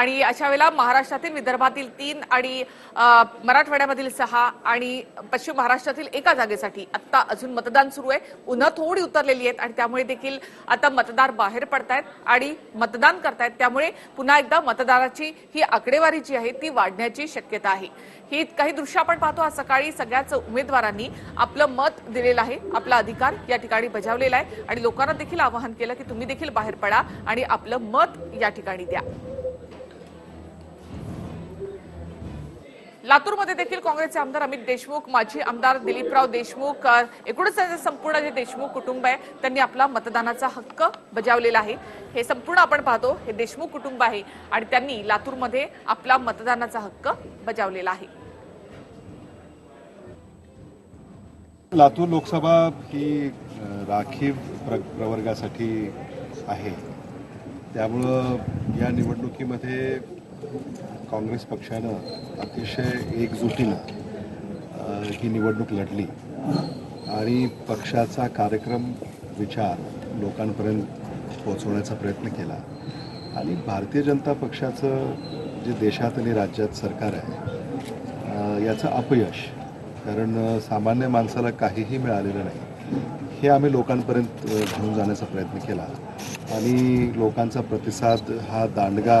आणि अशा वेळेला महाराष्ट्रातील विदर्भातील तीन आणि मराठवाड्यामधील सहा आणि पश्चिम महाराष्ट्रातील एका जागेसाठी आत्ता अजून मतदान सुरू आहे. उन्हा थोडी उतरलेली आहेत आणि त्यामुळे देखील आता मतदार बाहेर पडतायत आणि मतदान करतायत. त्यामुळे पुन्हा एकदा मतदाराची ही आकडेवारी जी आहे ती वाढण्याची शक्यता आहे. ही काही दृश्य आपण पाहतो. आज सकाळी सगळ्याच उमेदवारांनी आपलं मत दिलेलं आहे. आपला अधिकार या ठिकाणी बजावलेला आहे आणि लोकांना देखील आवाहन केलं की तुम्ही देखील बाहेर पडा आणि आपलं मत या ठिकाणी द्या. लातूरमध्ये देखील काँग्रेसचे आमदार अमित देशमुख माजी आमदार दिलीपराव देशमुख एकूणच त्यांचे संपूर्ण जे देशमुख कुटुंब आहे त्यांनी आपला मतदानाचा हक्क बजावलेला आहे. हे संपूर्ण आपण पाहतो हे देशमुख कुटुंब आहे आणि त्यांनी लातूरमध्ये आपला मतदानाचा हक्क बजावलेला आहे. लातूर लोकसभा ही राखीव प्र प्रवर्गासाठी आहे. त्यामुळं या निवडणुकीमध्ये काँग्रेस पक्षानं अतिशय एकजुटीनं ही निवडणूक लढली. आणि पक्षाचा कार्यक्रम विचार लोकांपर्यंत पोहोचवण्याचा प्रयत्न केला. आणि भारतीय जनता पक्षाचं जे देशात आणि राज्यात सरकार आहे याचं अपयश कारण सामान्य माणसाला काहीही मिळालेलं नाही हे आम्ही लोकांपर्यंत घेऊन जाण्याचा प्रयत्न केला. आणि लोकांचा प्रतिसाद हा दांडगा